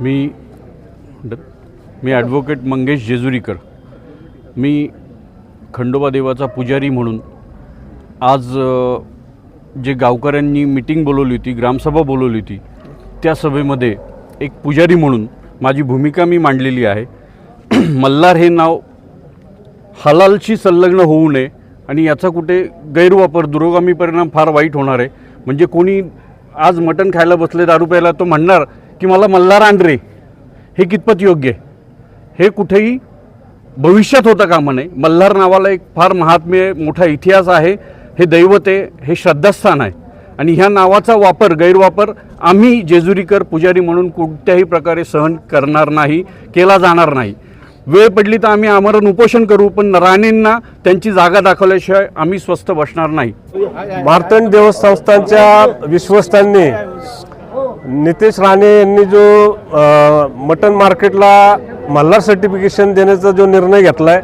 मी ड- मी ॲडव्होकेट मंगेश जेजुरीकर. मी खंडोबा देवाचा पुजारी म्हणून आज जे गावकऱ्यांनी मिटिंग बोलवली होती ग्रामसभा बोलवली होती त्या सभेमध्ये एक पुजारी म्हणून माझी भूमिका मी मांडलेली आहे. मल्हार हे नाव हलालशी संलग्न होऊ नये आणि याचा कुठे गैरवापर दुरोगामी परिणाम फार वाईट होणार आहे. म्हणजे कोणी आज मटण खायला बसले दारू प्यायला तो म्हणणार की मला मल्हार आंड्रे हे कितपत योग्य? आहे हे कुठेही भविष्यात होता कामा नये मल्हार नावाला एक फार महात्म्य मोठा इतिहास आहे. हे दैवत आहे हे श्रद्धास्थान आहे. आणि ह्या नावाचा वापर गैरवापर आम्ही जेजुरीकर पुजारी म्हणून कोणत्याही प्रकारे सहन करणार नाही केला जाणार नाही. वेळ पडली तर आम्ही आमरण उपोषण करू पण राणेंना त्यांची जागा दाखवल्याशिवाय आम्ही स्वस्थ बसणार नाही. मार्तंड देवस्थानच्या विश्वस्तांनी नितेश राणे यांनी जो मटन मार्केटला मल्हार सर्टिफिकेशन देण्याचा जो निर्णय घेतला आहे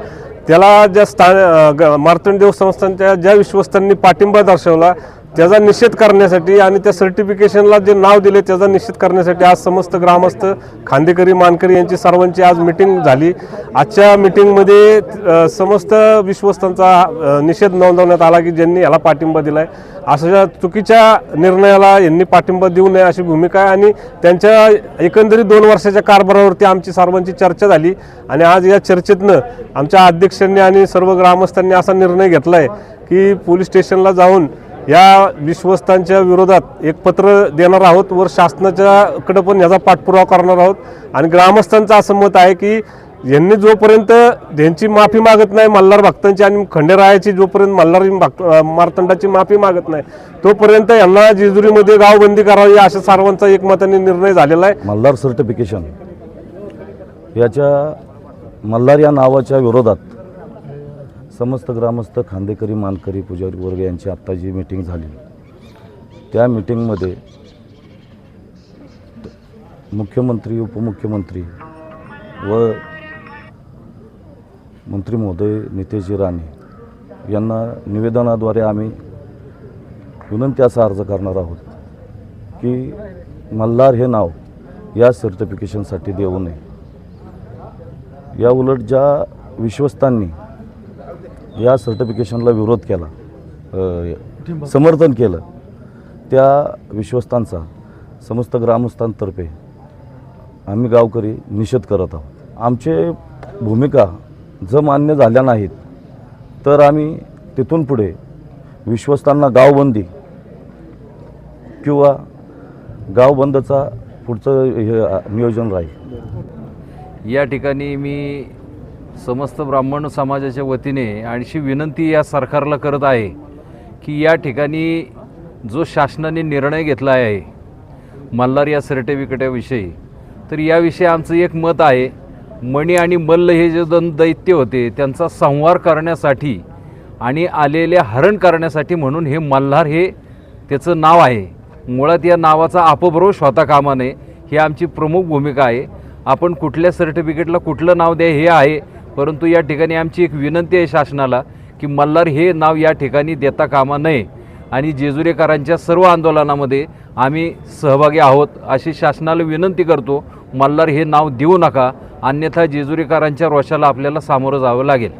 त्याला ज्या स्थान ग- मार्तंड देव संस्थांच्या ज्या विश्वस्तांनी पाठिंबा दर्शवला त्याचा निषेध करण्यासाठी आणि त्या सर्टिफिकेशनला जे नाव दिले त्याचा निषेध करण्यासाठी आज समस्त ग्रामस्थ खांदेकरी मानकरी यांची सर्वांची आज मिटिंग झाली. आजच्या मिटिंगमध्ये समस्त विश्वस्तांचा निषेध नोंदवण्यात आला की ज्यांनी याला पाठिंबा दिला आहे अशा चुकीच्या निर्णयाला यांनी पाठिंबा देऊ नये अशी भूमिका आहे आणि त्यांच्या एकंदरीत दोन वर्षाच्या कारभारावरती आमची सर्वांची चर्चा झाली आणि आज या चर्चेतनं आमच्या अध्यक्षांनी आणि सर्व ग्रामस्थांनी असा निर्णय घेतला आहे की पोलीस स्टेशनला जाऊन या विश्वस्तांच्या विरोधात एक पत्र देणार आहोत. वर शासनाच्याकडं पण याचा पाठपुरावा करणार आहोत. आणि ग्रामस्थांचं असं मत आहे की यांनी जोपर्यंत यांची माफी मागत नाही मल्हार भक्तांची आणि खंडेरायाची जोपर्यंत मल्हार भक्त मार्तंडाची माफी मागत नाही तोपर्यंत यांना जेजुरीमध्ये गावबंदी करावी अशा सर्वांचा एकमताने निर्णय झालेला आहे. मल्हार सर्टिफिकेशन याच्या मल्हार या नावाच्या विरोधात समस्त ग्रामस्थ खांदेकरी मानकरी पुजारी वर्ग यांची आत्ता जी मीटिंग झाली त्या मीटिंगमध्ये मुख्यमंत्री उपमुख्यमंत्री व मंत्री महोदय नितेशजी राणे यांना निवेदनाद्वारे आम्ही विनंती असा अर्ज करणार आहोत की मल्हार हे नाव या सर्टिफिकेशनसाठी देऊ नये. या उलट ज्या विश्वस्तांनी या सर्टिफिकेशनला विरोध केला. समर्थन केलं. त्या विश्वस्तांचा समस्त ग्रामस्थांतर्फे आम्ही गावकरी निषेध करत आहोत. आमचे भूमिका जर मान्य झाल्या नाहीत तर आम्ही तिथून पुढे विश्वस्तांना गावबंदी किंवा गावबंदचा पुढचं हे नियोजन राहील. या ठिकाणी मी समस्त ब्राह्मण समाजाच्या वतीने आणखी विनंती या सरकारला करत आहे की या ठिकाणी जो शासनाने निर्णय घेतला आहे मल्हार या सर्टिफिकेटाविषयी तर याविषयी आमचं एक मत आहे मणी आणि मल्ल हे जे दोन दैत्य होते त्यांचा संहार करण्यासाठी आणि आलेले हरण करण्यासाठी म्हणून हे मल्हार हे त्याचं नाव आहे. मुळात या नावाचा अपभ्रोश होता कामा नये ही आमची प्रमुख भूमिका आहे. आपण कुठल्या सर्टिफिकेटला कुठलं नाव द्या हे आहे परंतु या ठिकाणी आमची एक विनंती आहे शासनाला की मल्हार हे नाव या ठिकाणी देता कामा नये. आणि जेजुरेकरांच्या सर्व आंदोलनामध्ये आम्ही सहभागी आहोत अशी शासनाला विनंती करतो. मल्हार हे नाव देऊ नका. अन्यथा जेजुरीकरांच्या रोषाला आपल्याला सामोरं जावं लागेल.